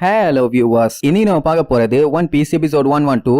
Hello viewers இனி நம்ம பார்க்க போறது One Piece episode one one two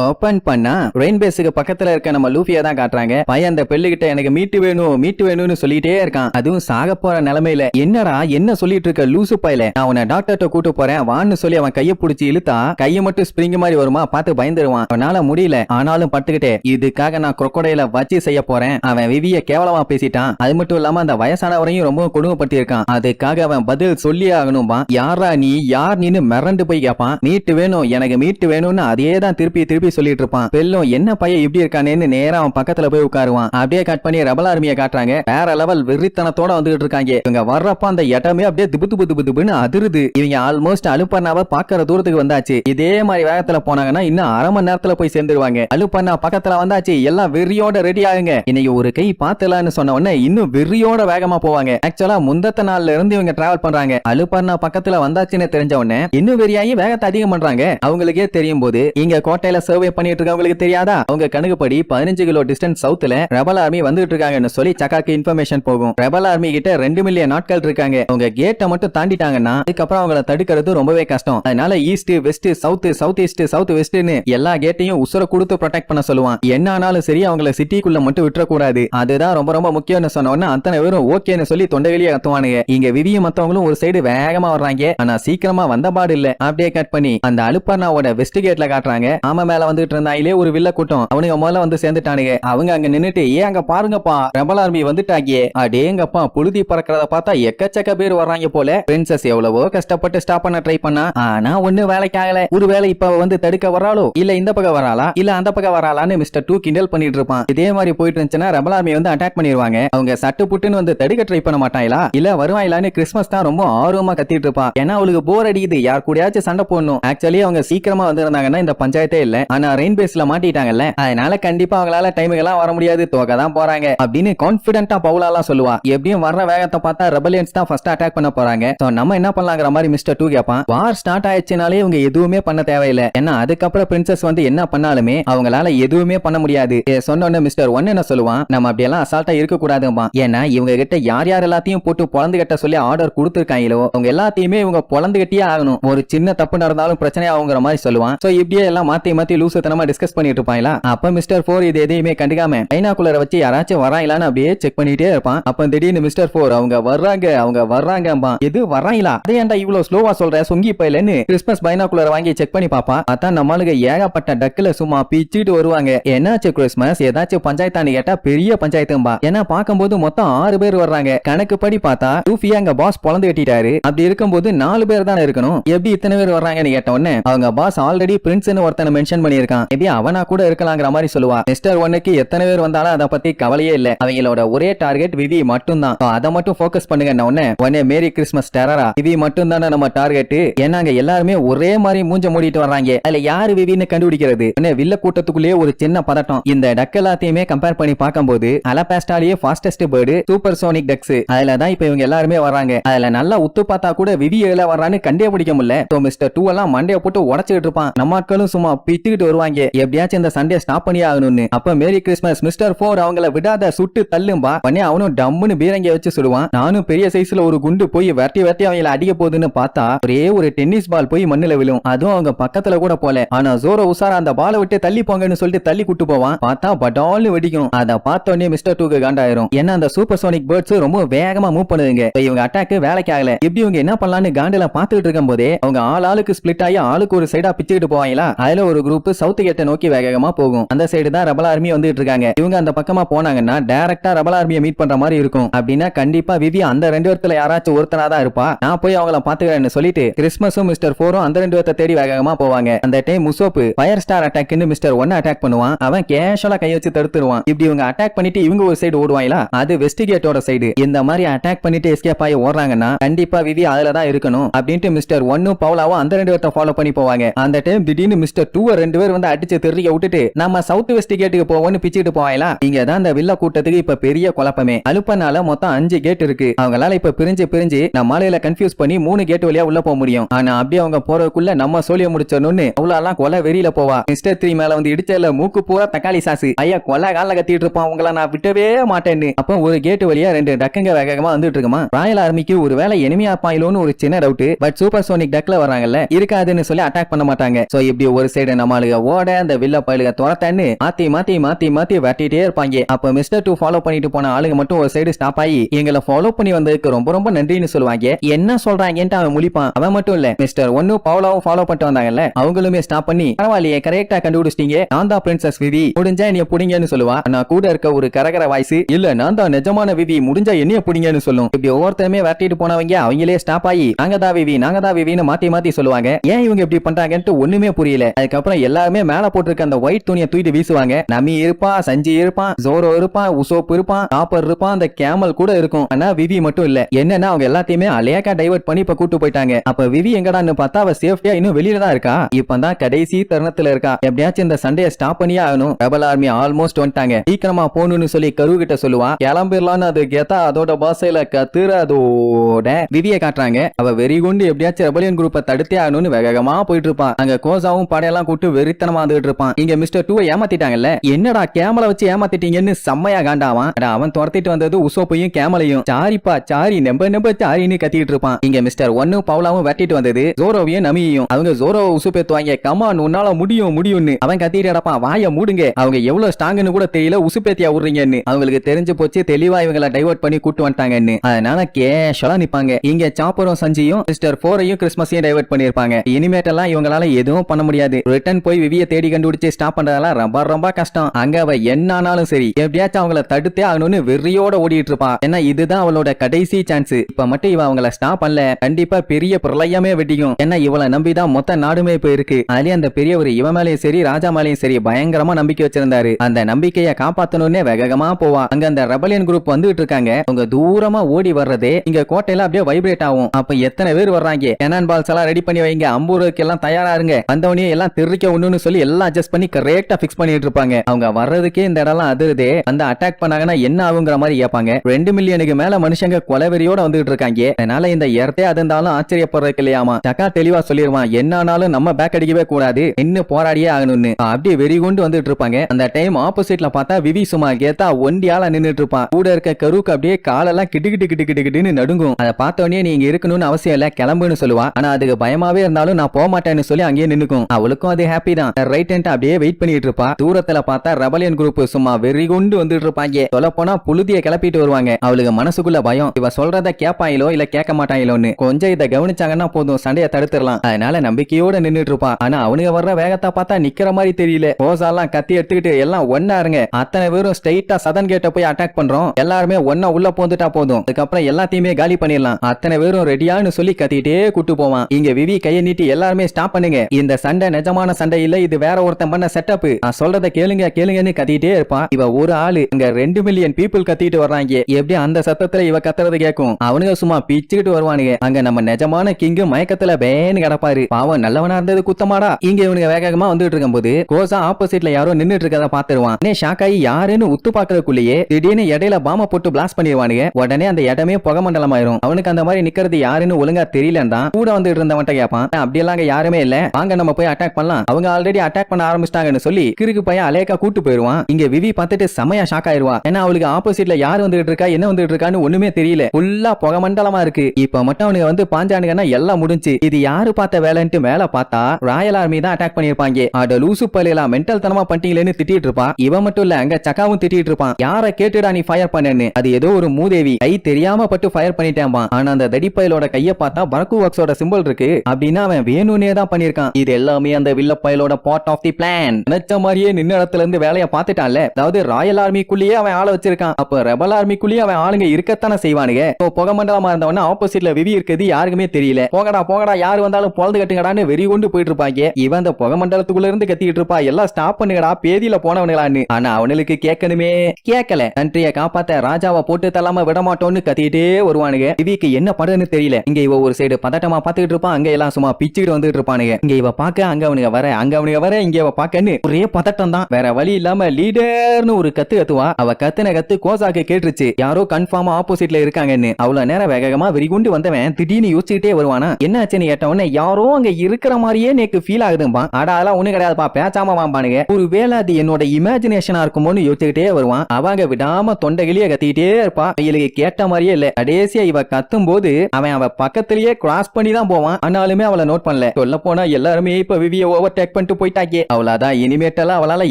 open பண்ணா ரெயின் பேஸுக்கு பக்கத்துல இருக்க நம்ம லூஃபியா தான் காட்டுறாங்க. பையன் அந்த பெல்லுகிட்ட எனக்கு மீட்டு வேணும் மீட்டு வேணும்னு சொல்லிட்டே இருக்கான். அதுவும் சாக போற நிலைமையில. என்னடா என்ன சொல்லிட்டு இருக்க லூசு பையில? நான் உன்னை டாக்டர்கிட்ட கூட்டு போறேன். வான்னு சொல்லி அவன் கையை பிடிச்சி இழுத்தா கையை மட்டும் ஸ்ப்ரிங் மாதிரி வருமா? பார்த்து பயந்துருவான். அவனால முடியல. ஆனாலும் பட்டுக்கிட்டே இதுக்காக நான் crocodile-அ வச்சு செய்ய போறேன். அவன் விவிய கேவலமா பேசிட்டான். அது மட்டும் இல்லாம அந்த வயசானவரையும் ரொம்ப கொடுமைப்படுத்தி இருக்கான் அதுக்காக அவன் பதில் சொல்லியே ஆகணும்பா. யாரா நீ? யார் நீன்னு மிரண்டு போய் கேட்பான் மீட்டு வேணும் எனக்கு மீட்டு வேணும்னு அதே தான் திருப்பி திருப்பி இப்படி சொல்லிட்டு இருப்பான். பெல்லும் என்ன பையன் இப்படி இருக்கானேன்னு நேரா அவன் பக்கத்துல போய் உட்காருவான். அப்படியே கட் பண்ணி ரபல் ஆர்மியை காட்டுறாங்க. வேற லெவல் வெறித்தனத்தோட வந்துகிட்டு இருக்காங்க. இவங்க வர்றப்ப அந்த இடமே அப்படியே திபு திபு திபு திபுன்னு அதிருது. இவங்க ஆல்மோஸ்ட் அலுப்பண்ணாவை பாக்குற தூரத்துக்கு வந்தாச்சு. இதே மாதிரி வேகத்துல போனாங்கன்னா இன்னும் அரை மணி நேரத்துல போய் சேர்ந்துருவாங்க. அலுப்பண்ணா பக்கத்துல வந்தாச்சு. எல்லாம் வெறியோட ரெடி ஆகுங்க. இன்னைக்கு ஒரு கை பாத்துலான்னு சொன்ன உடனே இன்னும் வெறியோட வேகமா போவாங்க. ஆக்சுவலா முந்தத்த நாள்ல இருந்து இவங்க டிராவல் பண்றாங்க. அலுப்பண்ணா பக்கத்துல வந்தாச்சுன்னு தெரிஞ்ச உடனே இன்னும் வெறியாகி வேகத்தை அதிகம் பண்றாங்க. அவங்களுக்கே தெரியும் போது இங்க கோட்டையில சர்வே பண்ணிட்டு இருக்கவங்களுக்கு தெரியாதா? அவங்க கணக்குப்படி பதினஞ்சு கிலோ டிஸ்டன்ஸ் சவுத்துல ரெபல் ஆர்மி வந்துட்டு இருக்காங்கன்னு சொல்லி சக்காக்கு இன்ஃபர்மேஷன் போகும். ரெபல் ஆர்மி கிட்ட ரெண்டு மில்லியன் நாட்கள் இருக்காங்க. அவங்க கேட்டை மட்டும் தாண்டிட்டாங்கன்னா அதுக்கப்புறம் அவங்கள தடுக்கிறது ரொம்பவே கஷ்டம். அதனால east west south south east south வெஸ்ட்னு எல்லா கேட்டையும் உசுர கொடுத்து ப்ரொடெக்ட் பண்ண சொல்லுவான். என்ன ஆனாலும் சரி அவங்கள சிட்டிக்குள்ள மட்டும் விட்டுறக்கூடாது. அதுதான் ரொம்ப ரொம்ப முக்கியம்னு சொன்ன அத்தனை பேரும் ஓகேன்னு சொல்லி தொண்டை வெளியே கத்துவானுங்க இங்க விவியும் மத்தவங்களும் ஒரு சைடு வேகமா வர்றாங்க. ஆனா சீக்கிரமா வந்த பாடு இல்ல. அப்படியே கட் பண்ணி அந்த அலுப்பர்னாவோட வெஸ்ட் கேட்ல காட்டுறாங்க. ஆமா மேல வந்துட்டு இருந்தாங்களே ஒரு வில்ல கூட்டம். அவனுங்க முதல்ல வந்து சேர்ந்துட்டானுங்க. அவங்க அங்க நின்னுட்டு ஏ அங்க பாருங்கப்பா. ரெபல் ஆர்மி வந்துட்டாங்க அடேங்கப்பா புழுதி பறக்கிறத பார்த்தா எக்கச்சக்க பேர் வர்றாங்க போல. பிரின்சஸ் எவ்வளவோ கஷ்டப்பட்டு ஸ்டாப் பண்ண ட்ரை பண்ணா. ஆனா ஒண்ணு வேலைக்கு ஆகல. ஒருவேளை இப்ப வந்து தடுக்க வராளோ? இல்ல இந்த பக்கம் வராளா? இல்ல அந்த பக்கம் வராளான்னு மிஸ்டர் டூ கிண்டல் பண்ணிட்டு இருப்பான். இதே மாதிரி போயிட்டு இருந்துச்சுன்னா ரெபல் ஆர்மி வந்து அட்டாக் பண்ணிடுவாங்க அவங்க சட்டு புட்டுன்னு வந்து தடுக்க ட்ரை பண்ண மாட்டாங்களா? இல்ல வருவாங்களான்னு கிறிஸ்மஸ் தான் ரொம்ப ஆர்வமா கத்திட்டு இருப்பான் ஏன்னா அவளுக்கு போர் அடிக்குது. யார் கூடயாச்சும் சண்டை போடணும். ஆக்சுவலி அவங்க சீக்கிரமா வந்திருந்தாங்கன்னா இந்த பஞ்சாயத்தே இல்ல. ஆனா ரெயின் பேஸ்ல மாட்டிட்டாங்கல்ல. அதனால கண்டிப்பா அவங்களால டைமுக்கு எல்லாம் வர முடியாது. தோக்க தான் போறாங்க. அப்படின்னு கான்பிடென்ட்டா பவுலாலாம் சொல்லுவா. எப்படியும் வர்ற வேகத்தை பார்த்தா ரெபலியன்ஸ் தான் ஃபர்ஸ்ட் அட்டாக் பண்ண போறாங்க. So நம்ம என்ன பண்ணலாங்கிற மாதிரி மிஸ்டர் டூ கேட்பான் வார் ஸ்டார்ட் ஆயிடுச்சுனாலே இவங்க எதுவுமே பண்ண தேவையில்லை. ஏன்னா அதுக்கப்புறம் பிரின்சஸ் வந்து என்ன பண்ணாலுமே அவங்களால எதுவுமே பண்ண முடியாது. சொன்ன மிஸ்டர் ஒன் என்ன சொல்லுவான்? நம்ம அப்படியெல்லாம் அசால்ட்டா இருக்க கூடாதுமா ஏன்னா இவங்க கிட்ட யார் யார் எல்லாத்தையும் போட்டு பொழந்து கட்ட சொல்லி ஆர்டர் கொடுத்துருக்காங்களோ அவங்க எல்லாத்தையுமே இவங்க பொழந்து கட்டியே ஆகணும். ஒரு சின்ன தப்பு நடந்தாலும் பிரச்சனை ஆகுங்கிற மாதிரி சொல்லுவான். சோ இப்படியே எல்லாம் மாத்தி மாத்தி லூசுத்தனமா டிஸ்கஸ் பண்ணிட்டு இருப்பாங்களா? அப்ப மிஸ்டர் போர் இது எதையுமே கண்டுக்காம பைனாக்குலரை வச்சு யாராச்சும் வராங்களான்னு அப்படியே செக் பண்ணிட்டே இருப்பான். அப்ப திடீர்னு மிஸ்டர் போர் அவங்க வர்றாங்க அவங்க வர்றாங்க எது வர்றாங்களா அதே ஏன்டா இவ்வளவு ஸ்லோவா சொல்ற? சொங்கி பையலன்னு கிறிஸ்மஸ் பைனாக்குலர் வாங்கி செக் பண்ணி பாப்பா அதான் நம்மளுக்கு ஏகப்பட்ட டக்குல சும்மா பிச்சுட்டு வருவாங்க. என்னாச்சு கிறிஸ்மஸ் ஏதாச்சும் பஞ்சாயத்தான்னு கேட்டா பெரிய பஞ்சாயத்தும்பா. ஏன்னா பார்க்கும்போது மொத்தம் ஆறு பேர் வர்றாங்க. கணக்கு படி பார்த்தா லூஃபியா அங்க பாஸ் பொழந்து கட்டிட்டாரு. அப்படி இருக்கும்போது நாலு பேர் தானே இருக்கணும். எப்படி இத்தனை பேர் வர்றாங்கன்னு கேட்ட உடனே அவங்க பாஸ் ஆல்ரெடி பிரின்ஸ்னு ஒருத்தனை மென்ஷன் பண்ணியிருக்கான். மேபி அவனா கூட இருக்கலாங்கிற மாதிரி சொல்லுவா. மிஸ்டர் ஒன்னுக்கு எத்தனை பேர் வந்தாலும் அதை பத்தி கவலையே இல்ல. அவங்களோட ஒரே டார்கெட் விவி மட்டும் தான் அதை மட்டும் போக்கஸ் பண்ணுங்க உடனே உடனே மேரி கிறிஸ்மஸ் டெரரா விவி மட்டும் தானே நம்ம டார்கெட் ஏன்னா எல்லாருமே ஒரே மாதிரி மூஞ்ச மூடிட்டு வர்றாங்க. அதுல யாரு விவின்னு கண்டுபிடிக்கிறது? உடனே வில்ல கூட்டத்துக்குள்ளேயே ஒரு சின்ன பதட்டம். இந்த டக் எல்லாத்தையுமே கம்பேர் பண்ணி பார்க்கும்போது அலபாஸ்டாலேயே fastest bird Super Sonic Ducks அதுல தான் இப்ப இவங்க எல்லாருமே வர்றாங்க. அதுல நல்லா உத்து பார்த்தா கூட விவி எதுல வர்றான்னு கண்டே பிடிக்க முடியல. மிஸ்டர் டூ எல்லாம் மண்டைய போட்டு உடச்சிட்டு இருப்பான். நம்ம ஆட்களும் சும்மா பிச்சுக்கிட்டு வருவாங்க. எப்படியாச்சும் இந்த சண்டே ஸ்டாப் பண்ணி ஆகணும்னு. அப்ப மேரி கிறிஸ்மஸ் மிஸ்டர் போர் அவங்கள விடாத சுட்டு தள்ளும்பா. பண்ணி அவனும் டம்முன்னு பீரங்க வச்சு சுடுவான். நானும் பெரிய சைஸ்ல ஒரு குண்டு போய் வெட்டி வெட்டி அவங்கள அடிக்க போகுதுன்னு பார்த்தா ஒரே ஒரு டென்னிஸ் பால் போய் மண்ணுல விழும். அதுவும் அவங்க பக்கத்துல கூட போல. ஆனா ஜோரோ உசாரா அந்த பாலை விட்டு தள்ளி போங்கன்னு சொல்லிட்டு தள்ளி கூட்டு போவான். பார்த்தா பட்டால்னு வெடிக்கும். அதை பார்த்த உடனே மிஸ்டர் டூக்கு காண்டாயிரும். ஏன்னா அந்த சூப்பர் சோனிக் பேர்ட்ஸ் ரொம்ப வேகமா மூவ் பண்ணுதுங்க. இவங்க அட்டாக்கு வேலைக்கு ஆகல. இப்படி இவங்க என்ன பண்ணலாம்னு காண்டில பாத்துக்கிட்டு இருக்கும் போதே அவங்க ஆள் ஆளுக்கு ஸ்பிளிட் ஆகி ஆளுக்கு ஒரு சைடா பிச்சுக்கிட்டு போவாங்களா? அதுல ஒரு குரூப் துருப்பு சவுத் கேட்டை நோக்கி வேகமா போகும். அந்த சைடு தான் ரபல் ஆர்மி வந்துட்டு இருக்காங்க. இவங்க அந்த பக்கமா போனாங்கன்னா டைரக்டா ரபல் ஆர்மியை மீட் பண்ற மாதிரி இருக்கும். அப்படின்னா கண்டிப்பா விவி அந்த ரெண்டு பேர்த்துல யாராச்சும் ஒருத்தனா தான் இருப்பா. நான் போய் அவங்கள பாத்துக்கிறேன்னு சொல்லிட்டு கிறிஸ்மஸும் மிஸ்டர் போரும் அந்த ரெண்டு பேர்த்த தேடி வேகமா போவாங்க. அந்த டைம் முசோப்பு ஃபயர் ஸ்டார் அட்டாக்னு மிஸ்டர் ஒன் அட்டாக் பண்ணுவான். அவன் கேஷுவலா கை வச்சு தடுத்துருவான். இப்படி இவங்க அட்டாக் பண்ணிட்டு இவங்க ஒரு சைடு ஓடுவாங்களா? அது வெஸ்ட் கேட்டோட சைடு இந்த மாதிரி அட்டாக் பண்ணிட்டு எஸ்கேப் ஆகி ஓடுறாங்கன்னா கண்டிப்பா விவி அதுல தான் இருக்கணும். அப்படின்ட்டு மிஸ்டர் ஒன்னும் பவுலாவும் அந்த ரெண்டு பேர்த்த ஃபாலோ பண்ணி போவாங்க. அந்த டைம் திடீர்னு மிஸ்டர் டூ ரெண்டு ரெண்டு பேர் வந்து அடிச்சு தெறிக்க விட்டுட்டு நம்ம சவுத் வெஸ்ட் கேட்டுக்கு போவோம்னு பிச்சுட்டு போவாங்களா இங்க தான் இந்த வில்ல கூட்டத்துக்கு இப்ப பெரிய குழப்பமே. அலுப்பனால மொத்தம் அஞ்சு கேட் இருக்கு. அவங்களால இப்ப பிரிஞ்சு பிரிஞ்சு நம்ம ஆளுகளை கன்ஃபியூஸ் பண்ணி மூணு கேட் வழியா உள்ள போக முடியும். ஆனா அப்படியே அவங்க போறதுக்குள்ள நம்ம சோழிய முடிச்சோன்னு அவ்வளவு கொலை வெறியில போவா. மிஸ்டர் த்ரீ மேல வந்து இடிச்சல மூக்கு பூரா தக்காளி சாசு. ஐயா கொலை கால கத்திட்டு இருப்பான் உங்களை நான் விட்டவே மாட்டேன்னு. அப்ப ஒரு கேட் வழியா ரெண்டு டக்குங்க வேகமா வந்துட்டு இருக்குமா? ராயல் ஆர்மிக்கு ஒரு வேலை எனிமியா பாயிலோன்னு ஒரு சின்ன டவுட் பட் சூப்பர் சோனிக் டக்ல வராங்கல்ல இருக்காதுன்னு சொல்லி அட்டாக் பண்ண மாட்டாங்க. சோ இப்படி ஒரு சைடு பயலுக ஓட அந்த வில்ல பயலுக துரத்தன்னு மாத்தி மாத்தி மாத்தி மாத்தி வெட்டிட்டே இருப்பாங்க. அப்ப மிஸ்டர் டூ ஃபாலோ பண்ணிட்டு போன ஆளுங்க மட்டும் ஒரு சைடு ஸ்டாப் ஆகி எங்களை ஃபாலோ பண்ணி வந்ததுக்கு ரொம்ப ரொம்ப நன்றின்னு சொல்லுவாங்க. என்ன சொல்றாங்கன்ட்டு அவன் முழிப்பான். அவன் மட்டும் இல்ல மிஸ்டர் ஒன்னு பவுலாவும் ஃபாலோ பண்ணிட்டு வந்தாங்கல்ல அவங்களுமே ஸ்டாப் பண்ணி பரவாயில்லையே கரெக்டா கண்டுபிடிச்சிட்டீங்க. நான் தான் பிரின்சஸ் விதி. முடிஞ்சா என்னைய புடிங்கன்னு சொல்லுவா. நான் கூட இருக்க ஒரு கரகர வாய்ஸ் இல்ல நான் தான் நிஜமான விதி. முடிஞ்சா என்னைய புடிங்கன்னு சொல்லும். இப்படி ஒவ்வொருத்தருமே வெட்டிட்டு போனவங்க அவங்களே ஸ்டாப் ஆகி நாங்க தான் விவி நாங்க தான் விவின்னு மாத்தி மாத்தி சொல்லுவாங்க. ஏன் இவங்க இப்படி பண்றாங்கன்ட்டு ஒண்ணுமே புரியல. அதுக்கப்புறம் எல்லாருமே மேல போட்டிருக்க அந்த ஒயிட் துணியை தூக்கிட்டு வீசுவாங்க. நமி இருப்பான் சஞ்சி இருப்பான் ஜோரோ இருப்பான் உசோப் இருப்பான் காப்பர் இருப்பான் அந்த கேமல் கூட இருக்கும். ஆனா விவி மட்டும் இல்ல. என்னன்னா அவங்க எல்லாத்தையுமே அலையாக்கா டைவர்ட் பண்ணி இப்ப கூட்டு போயிட்டாங்க. அப்ப விவி எங்கடான்னு பார்த்தா அவ சேஃப்டியா இன்னும் வெளியில தான் இருக்கா? இப்பதான் கடைசி தருணத்துல இருக்கா. எப்படியாச்சும் இந்த சண்டையை ஸ்டாப் பண்ணியே ஆகணும். ரெபல் ஆர்மி ஆல்மோஸ்ட் வந்துட்டாங்க. சீக்கிரமா போகணும்னு சொல்லி கரு கிட்ட சொல்லுவா. கிளம்பிடலான்னு அது கேத்தா அதோட பாசையில கத்துறதோட விவிய காட்டுறாங்க. அவ வெறி குண்டு எப்படியாச்சும் ரெபலியன் குரூப்பை தடுத்தே ஆகணும்னு வேகமா போயிட்டு இருப்பான் அங்க கோசாவும் படையெல்லாம் கூட்டு வெறித்தனமா வந்துட்டு இருப்பான். இங்க மிஸ்டர் டூ ஏமாத்திட்டாங்கல்ல? என்னடா கேமலை வச்சு ஏமாத்திட்டீங்கன்னு செம்மையா காண்டாவான். அவன் துரத்திட்டு வந்தது உசோப்பையும் கேமலையும் சாரிப்பா சாரி நெம்ப நெம்ப சாரின்னு கத்திட்டு இருப்பான். இங்க மிஸ்டர் ஒன்னு பவுலாவும் வெட்டிட்டு வந்தது. ஜோரோவையும் நமியையும். அவங்க ஜோரோவை உசுப்பேத்துவாங்க கமான் உன்னால முடியும் முடியும்னு. அவன் கத்திட்டு அடப்பான் வாய மூடுங்க. அவங்க எவ்வளவு ஸ்ட்ராங்னு கூட தெரியல. உசுப்பேத்தியா விடுறீங்கன்னு. அவங்களுக்கு தெரிஞ்சு போச்சு தெளிவா இவங்களை டைவர்ட் பண்ணி கூட்டு வந்துட்டாங்கன்னு. அதனால கேஷலா நிப்பாங்க. இங்க சாப்பரும் சஞ்சியும் மிஸ்டர் போரையும் கிறிஸ்மஸையும் டைவர்ட் பண்ணிருப்பாங்க இனிமேட்டெல்லாம் இவங்களால எதுவும் பண்ண முடியாது. ரிட்டர்ன் போய் விவிய தேடி கண்டுபிடிச்சு ஸ்டாப் பண்றதெல்லாம் ரொம்ப ரொம்ப கஷ்டம். அங்க அவ என்ன ஆனாலும் சரி. எப்படியாச்சும் அவங்கள தடுத்தே ஆகணும்னு வெறியோட ஓடிட்டு இருப்பா. ஏன்னா இதுதான் அவளோட கடைசி சான்ஸ் இப்ப மட்டும் இவ அவங்கள ஸ்டாப் பண்ணல. கண்டிப்பா பெரிய பிரளயமே வெடிக்கும். ஏன்னா இவளை நம்பிதான் மொத்த நாடுமே இப்ப இருக்கு அதுலயும் அந்த பெரியவர் இவ மேலேயும் சரி ராஜா மேலேயும் சரி பயங்கரமா நம்பிக்கை வச்சிருந்தாரு. அந்த நம்பிக்கையை காப்பாத்தணும்னே வேகமா போவா. அங்க அந்த ரெபலியன் குரூப் வந்துட்டு இருக்காங்க. அவங்க தூரமா ஓடி வர்றதே இங்க கோட்டையில அப்படியே வைப்ரேட் ஆகும். அப்ப எத்தனை பேர் வர்றாங்க? எனான் பால்ஸ் எல்லாம் ரெடி பண்ணி வைங்க. அம்பூருக்கு எல்லாம் தயாரா இருங்க. வந்தவனையும் எல்லாம் திருக்க ஒண்ணுன்னு சொல்லி எல்லாம் அட்ஜஸ்ட் பண்ணி கரெக்டா ஃபிக்ஸ் பண்ணிட்டு இருப்பாங்க. அவங்க வர்றதுக்கே இந்த இடம்லாம் அதிருதே. வந்து அட்டாக் பண்ணாங்கன்னா என்ன ஆகுங்கிற மாதிரி கேட்பாங்க. ரெண்டு மில்லியனுக்கு மேல மனுஷங்க கொலவெறியோட வந்துட்டு இருக்காங்க. அதனால இந்த இடத்தே இருந்தாலும் ஆச்சரியப்படுறதுக்கு இல்லையாமா? டக்கா தெளிவா சொல்லிடுவான் என்னானாலும் நம்ம பேக் அடிக்கவே கூடாது. இன்னும் போராடியே ஆகணும்னு. அப்படியே வெறி கொண்டு வந்துட்டு இருப்பாங்க. அந்த டைம் ஆப்போசிட்ல பார்த்தா விவி சும்மா கேத்தா ஒண்டியால நின்னுட்டு இருப்பான். கூட இருக்க கருக்கு அப்படியே காலெல்லாம் கிட்டு கிட்டு கிட்டு கிட்டு கிட்டுன்னு நடுங்கும். அதை பார்த்த உடனே நீங்க இருக்கணும்னு அவசியம் இல்ல. கிளம்புன்னு சொல்லுவா. ஆனா அதுக்கு பயமாவே இருந்தாலும் நான் போக மாட்டேன்னு சொல்லி அங்கேயே நின்னுக்கும். அவளுக்கும் அது ஹாப்பி ஹாப்பி தான் ரைட் ஹேண்ட் அப்படியே வெயிட் பண்ணிட்டு இருப்பா. தூரத்துல பார்த்தா ரெபலியன் குரூப் சும்மா வெறி கொண்டு வந்துட்டு இருப்பாங்க. சொல்ல போனா புழுதிய கிளப்பிட்டு வருவாங்க. அவளுக்கு மனசுக்குள்ள பயம். இவ சொல்றத கேப்பாயிலோ இல்ல கேட்க மாட்டாயிலோன்னு. கொஞ்சம் இதை கவனிச்சாங்கன்னா போதும். சண்டையை தடுத்துடலாம். அதனால நம்பிக்கையோட நின்னுட்டு இருப்பா. ஆனா அவனுங்க வர்ற வேகத்தை பார்த்தா நிக்கிற மாதிரி தெரியல. ரோசாலாம் கத்தி எடுத்துக்கிட்டு எல்லாம் ஒன்னா இருங்க. அத்தனை பேரும் ஸ்ட்ரைட்டா சதன் கேட்ட போய் அட்டாக் பண்றோம். எல்லாருமே ஒன்னா உள்ள போந்துட்டா போதும். அதுக்கப்புறம் எல்லாத்தையுமே காலி பண்ணிடலாம். அத்தனை பேரும் ரெடியான்னு சொல்லி கத்திட்டே கூட்டு போவான். இங்க விவி கையை நீட்டி எல்லாருமே ஸ்டாப் பண்ணுங்க. இந்த சண்டை நிஜமான சண்டை இல்ல இது வேற ஒருத்தன் பண்ண செட்டப் நான் சொல்றத கேளுங்க கேளுங்கன்னு கத்திட்டே இருப்பான். இவ ஒரு ஆளு. இங்க ரெண்டு மில்லியன் பீப்புள் கத்திட்டு வர்றாங்க. எப்படி அந்த சத்தத்துல இவ கத்துறது கேட்கும் அவனுங்க சும்மா பிச்சுக்கிட்டு வருவானுங்க. அங்க நம்ம நிஜமான கிங்கு மயக்கத்துல பேன்னு கிடப்பாரு. பாவம் நல்லவனா இருந்தது குத்தமாடா. இங்க இவனுங்க வேகமா வந்துட்டு இருக்கும்போது கோசா ஆப்போசிட்ல யாரோ நின்னுட்டு இருக்கத பாத்துருவான். உடனே ஷாக் ஆகி யாருன்னு உத்து பாக்குறதுக்குள்ளேயே திடீர்னு இடையில பாம போட்டு பிளாஸ்ட் பண்ணிடுவானுங்க. உடனே அந்த இடமே புக மண்டலம் ஆயிரும் அவனுக்கு அந்த மாதிரி நிக்கிறது யாருன்னு ஒழுங்கா தெரியலன்னு கூட வந்துட்டு இருந்தவன்ட்ட கேப்பான். அப்படியெல்லாம் எல்லாம் யாருமே இல்ல. வாங்க நம்ம போய் அட்டாக் பண்ணலாம். அவங்க ஆல்ரெடி அட்டாக் பண்ண ஆரம்பிச்சிட்டாங்கன்னு சொல்லி கிறுக்கு பையன் அலேக்கா கூட்டு போயிருவான். இங்க விவி பார்த்துட்டு செமையா ஷாக் ஆயிருவா ஏன்னா அவளுக்கு ஆப்போசிட்ல யார் வந்துட்டு இருக்கா என்ன வந்துட்டு இருக்கான்னு ஒண்ணுமே தெரியல. ஃபுல்லா புகை மண்டலமா இருக்கு. இப்ப மட்டும் அவனுங்க வந்து பாஞ்சானுங்கன்னா எல்லாம் முடிஞ்சு. இது யாரு பார்த்த வேலைன்ட்டு மேல பார்த்தா ராயல் ஆர்மி தான் அட்டாக் பண்ணிருப்பாங்க அட லூசு பள்ளியெல்லாம் மென்டல் தனமா பண்ணிட்டீங்களேன்னு திட்டிட்டு இருப்பான் இவன் மட்டும் இல்ல அங்க சக்காவும் திட்டிட்டு இருப்பான். யார கேட்டுடா நீ ஃபயர் பண்ணேன்னு. அது ஏதோ ஒரு மூதேவி. கை தெரியாம பட்டு ஃபயர் பண்ணிட்டேன்பான் ஆனா அந்த தடிப்பயலோட கைய பார்த்தா பரக்கு ஒர்க்ஸோட சிம்பிள் இருக்கு. அப்படின்னா அவன் வேணும்னே தான் பண்ணிருக்கான் இது எல்லாமே அந்த ராயலோட பார்ட் ஆஃப் தி பிளான் நினைச்ச மாதிரியே நின்ன இடத்துல இருந்து வேலையை பார்த்துட்டான்ல. அதாவது ராயல் ஆர்மிக்குள்ளேயே அவன் ஆள வச்சிருக்கான். அப்ப ரெபல் ஆர்மிக்குள்ளேயே அவன் ஆளுங்க இருக்கத்தானே செய்வானுங்க. இப்போ புகை மண்டலமா இருந்தவன ஆப்போசிட்ல விவி இருக்குது யாருக்குமே தெரியல. போகடா போகடா யாரு வந்தாலும் பொழுது கட்டுங்கடான்னு வெறி கொண்டு போயிட்டு இருப்பாங்க இவன் அந்த புகை மண்டலத்துக்குள்ள இருந்து கத்திட்டு இருப்பா. எல்லாம் ஸ்டாப் பண்ணுங்கடா பேதியில போனவனுங்களான்னு. ஆனா அவனுக்கு கேட்கணுமே. கேட்கல. நன்றியை காப்பாத்த ராஜாவை போட்டு தள்ளாம விட மாட்டோம்னு கத்திட்டே வருவானுங்க. விவிக்கு என்ன படுதுன்னு தெரியல. இங்க இவ ஒரு சைடு பதட்டமா பாத்துக்கிட்டு இருப்பான் அங்க எல்லாம் சும்மா பிச்சுக்கிட்டு வந்துட்டு இருப்பானுங்க. இங்க இவ பாக்க அங்க அவனுங்க வர அங்க அவனுக்கு வர இங்க அவ பாக்கன்னு ஒரே பதட்டம் தான் வேற வழி இல்லாம லீடர்னு ஒரு கத்து கத்துவா. அவ கத்துன கத்து கோசாக்கு கேட்டுருச்சு. யாரோ கன்ஃபார்மா ஆப்போசிட்ல இருக்காங்கன்னு. அவ்வளவு நேரம் வேகமா வெறிகுண்டு வந்தவன் திடீர்னு யோசிச்சுட்டே வருவானா? என்ன ஆச்சுன்னு கேட்ட யாரோ அங்க இருக்கிற மாதிரியே நேக்கு ஃபீல் ஆகுதும்பா. அடா அதெல்லாம் ஒண்ணு கிடையாதுப்பா. பேச்சாம வாம்பானுங்க. ஒரு வேலை அது என்னோட இமேஜினேஷனா இருக்குமோன்னு யோசிச்சுக்கிட்டே வருவான். அவங்க விடாம தொண்டைகிளியே கத்திக்கிட்டே இருப்பா. இவளுக்கு கேட்ட மாதிரியே இல்ல. கடைசியா இவ கத்தும் போது அவன் அவ பக்கத்திலேயே கிராஸ் பண்ணி தான் போவான். ஆனாலுமே அவளை நோட் பண்ணல. சொல்ல போனா எல்லாருமே இப்ப விவிய ஓவர் செலக்ட் பண்ணிட்டு போயிட்டாக்கே. அவ்வளவுதான். இனிமேட்டெல்லாம் அவளால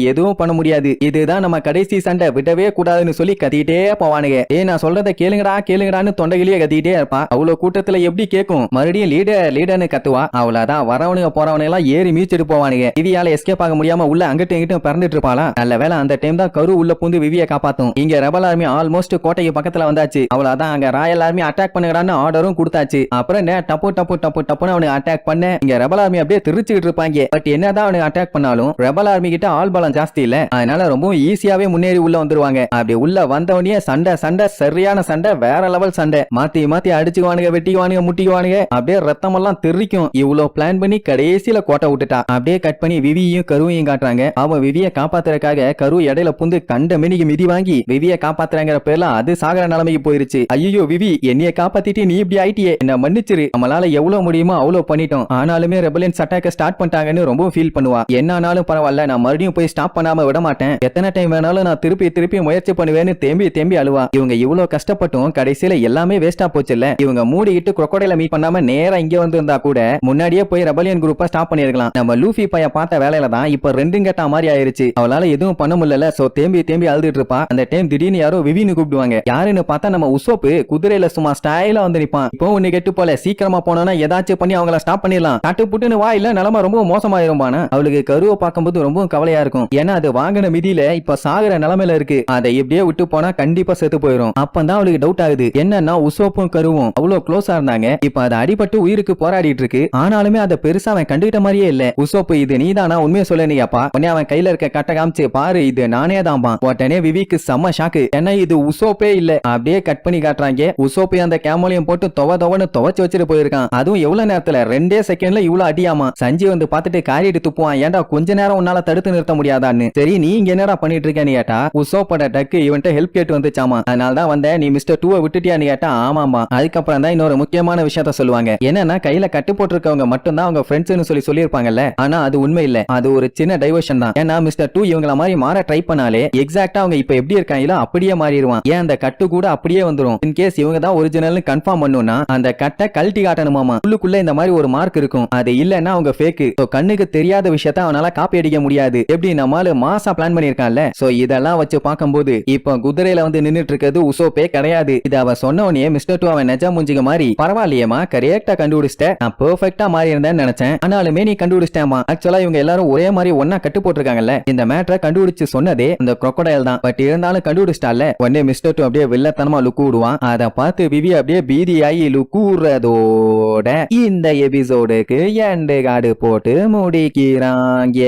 எதுவும் பண்ண முடியாது. இதுதான் நம்ம கடைசி சண்டை. விடவே கூடாதுன்னு சொல்லி கத்திட்டே போவானுங்க. ஏ நான் சொல்றத கேளுங்கடா கேளுங்கடான்னு தொண்டையிலேயே கத்திக்கிட்டே இருப்பான். அவ்வளவு கூட்டத்துல எப்படி கேட்கும்? மறுபடியும் லீடர் லீடர்னு கத்துவா. அவ்வளவுதான். வரவனுங்க போறவனுங்க எல்லாம் ஏறி மீச்சிட்டு போவானுங்க. விவியால எஸ்கேப் ஆக முடியாம உள்ள அங்கிட்டும் இங்கிட்டும் பறந்துட்டு இருப்பாளா? நல்ல வேளை அந்த டைம் தான் கரு உள்ள பூந்து விவிய காப்பாத்தும். இங்க ரெபல் ஆர்மி ஆல்மோஸ்ட் கோட்டைக்கு பக்கத்துல வந்தாச்சு. அவ்வளவுதான். அங்க ராயல் ஆர்மி அட்டாக் பண்ணுங்கடான்னு ஆர்டரும் கொடுத்தாச்சு. அப்புறம் என்ன? டப்பு டப்பு டப்பு டப்புன்னு அவனுக்கு அட்டாக் பண்ண இங்க ரெபல் ஆர்மி அப்படியே திருச்சிட்டு இருப்பாங்க. பட் என்ன என்னதான் அவனுக்கு அட்டாக் பண்ணாலும் ரெபல் ஆர்மி கிட்ட ஆள் பலம் ஜாஸ்தி இல்ல. அதனால ரொம்ப ஈஸியாவே முன்னேறி உள்ள வந்துருவாங்க. அப்படி உள்ள வந்தவனே சண்டை சண்டை சரியான சண்டை வேற லெவல் சண்டை. மாத்தி மாத்தி அடிச்சுக்குவானுங்க வெட்டிக்குவானுங்க முட்டிக்குவானுங்க. அப்படியே ரத்தம் எல்லாம் தெரிக்கும். இவ்வளவு பிளான் பண்ணி கடைசியில கோட்டை விட்டுட்டா. அப்படியே கட் பண்ணி விவியையும் கருவையும் காட்டுறாங்க. அவன் விவிய காப்பாத்துறதுக்காக கரு இடையில புந்து கண்ட மினிக்கு மிதி வாங்கி விவிய காப்பாத்துறாங்கிற பேர்ல அது சாகர நிலைமைக்கு போயிருச்சு. ஐயோ விவி என்னைய காப்பாத்திட்டு நீ இப்படி ஆயிட்டியே. என்ன மன்னிச்சிரு. நம்மளால எவ்வளவு முடியுமோ அவ்வளவு பண்ணிட்டோம். ஆனாலுமே ரெபலன்ஸ் அட்டாக்க ஸ்டார்ட் பண்ணிட்டாங்கன்னு ரொம்ப ஃபீல் பண்ணுவா. என்ன ஆனாலும் பரவாயில்ல நான் மறுபடியும் போய் ஸ்டாப் பண்ணாம விட மாட்டேன் எத்தனை டைம் வேணாலும் நான் திருப்பி திருப்பி முயற்சி பண்ணுவேன்னு தேம்பி தேம்பி அழுவா. இவங்க இவ்வளவு கஷ்டப்பட்டும் கடைசியில எல்லாமே வேஸ்டா போச்சு இல்ல இவங்க மூடிக்கிட்டு குரக்கோடையில மீட் பண்ணாம நேரா இங்க வந்திருந்தா கூட முன்னாடியே போய் ரெபலியன் குரூப்பா ஸ்டாப் பண்ணிருக்கலாம் நம்ம லூஃபி பைய பார்த்த வேலையில தான் இப்ப ரெண்டும் கெட்ட மாதிரி ஆயிருச்சு. அவளால எதுவும் பண்ண முடியல சோ தேம்பி தேம்பி அழுதுட்டு இருப்பா. அந்த டைம் திடீர்னு யாரோ விவின்னு கூப்பிடுவாங்க. யாருன்னு பார்த்தா நம்ம உசோப்பு குதிரையில சும்மா ஸ்டைலா வந்து நிப்பான். இப்போ ஒண்ணு கெட்டு போல சீக்கிரமா போனோம்னா ஏதாச்சும் பண்ணி அவங்கள ஸ்டாப் பண்ணிடலாம். தட்டு புட்டுன்னு வா இல்ல நிலம ரொம்ப மோசமாயிரும்பான அவளுக்கு கருவை பார்க்கும்போது ரொம்ப கவலையா இருக்கும். ஏன்னா அது வாங்கின மிதியில இப்ப சாகுற நிலைமையில இருக்கு. அதை எப்படியே விட்டு போனா கண்டிப்பா செத்து போயிடும் அப்பதான் அவளுக்கு டவுட் ஆகுது. என்னன்னா உசோப்பும் கருவும் அவ்வளவு க்ளோஸா இருந்தாங்க. இப்ப அது அடிபட்டு உயிருக்கு போராடிட்டு இருக்கு. ஆனாலுமே அதை பெருசா அவன் கண்டுகிட்ட மாதிரியே இல்ல. உசோப்பு இது நீதானா? உண்மையை சொல்ல நீப்பா உடனே அவன் கையில இருக்க கட்ட காமிச்சு பாரு இது நானே தான்பா உடனே விவிக்கு செம்ம ஷாக்கு ஏன்னா இது உசோப்பே இல்ல. அப்படியே கட் பண்ணி காட்டுறாங்க. உசோப்பே அந்த கேமோலியம் போட்டு தொவ தொவன்னு துவச்சு வச்சுட்டு போயிருக்கான். அதுவும் எவ்வளவு நேரத்துல? ரெண்டே செகண்ட்ல இவ்வளவு அடியாமா? சஞ்சய் வந்து பார்த்துட்டு காரிட்டு துப்புவான். ஏன்டா கொஞ்ச நேரம் உன்னால தடுத்து நிறுத்த முடியாதான்னு? சரி நீ இங்க என்னடா பண்ணிட்டு இருக்கேன்னு கேட்டா உசோப்போட டக்கு இவன்ட்ட ஹெல்ப் கேட்டு வந்துச்சாமா. அதனால தான் வந்த நீ மிஸ்டர் டூவை விட்டுட்டியான்னு கேட்டா ஆமாமா அதுக்கப்புறம் தான் இன்னொரு முக்கியமான விஷயத்த சொல்லுவாங்க. என்னன்னா கையில கட்டு போட்டிருக்கவங்க மட்டும்தான் அவங்க ஃப்ரெண்ட்ஸ்னு சொல்லி சொல்லியிருப்பாங்கல்ல? ஆனா அது உண்மை இல்ல. அது ஒரு சின்ன டைவர்ஷன் தான். ஏன்னா மிஸ்டர் டூ இவங்கள மாதிரி மாற ட்ரை பண்ணாலே எக்ஸாக்டா அவங்க இப்ப எப்படி இருக்காங்களோ அப்படியே மாறிடுவான். ஏன் அந்த கட்டு கூட அப்படியே வந்துரும்? இன் கேஸ் இவங்க தான் ஒரிஜினல்னு கன்ஃபார்ம் பண்ணுனா அந்த கட்டை கழட்டி காட்டணுமாமா உள்ளுக்குள்ள இந்த மாதிரி ஒரு மார்க் இருக்கும். அது இல்லன்னா அவங்க ஃபேக்கு கண்ணுக்கு கண்ணுக்கு தெரியாத விஷயத்த அவனால காப்பி அடிக்க முடியாது. எப்படி நம்மால மாசா பிளான் பண்ணிருக்கான்ல சோ இதெல்லாம் வச்சு பார்க்கும்போது இப்போ குதிரையில வந்து நின்னுட்டு இருக்கிறது உசோப்பே கிடையாது. இது அவ சொன்ன உடனே மிஸ்டர் டூ அவன் நெஜா முஞ்சிக்க மாதிரி பரவாயில்லையமா கரெக்டா கண்டுபிடிச்சிட்ட. நான் பெர்ஃபெக்டா மாறி இருந்தேன்னு நினைச்சேன். ஆனாலுமே நீ கண்டுபிடிச்சிட்டேமா ஆக்சுவலா இவங்க எல்லாரும் ஒரே மாதிரி ஒன்னா கட்டு போட்டிருக்காங்கல்ல. இந்த மேட்டரை கண்டுபிடிச்சு சொன்னதே அந்த crocodile தான். பட் இருந்தாலும் கண்டுபிடிச்சிட்டால உடனே மிஸ்டர் டூ அப்படியே வில்லத்தனமா லுக்கு விடுவான். அதை பார்த்து விவி அப்படியே பீதியாகி லுக்கூறதோட இந்த எபிசோடுக்கு எண்டு காடு போட்டு முடிக்கிறாங்க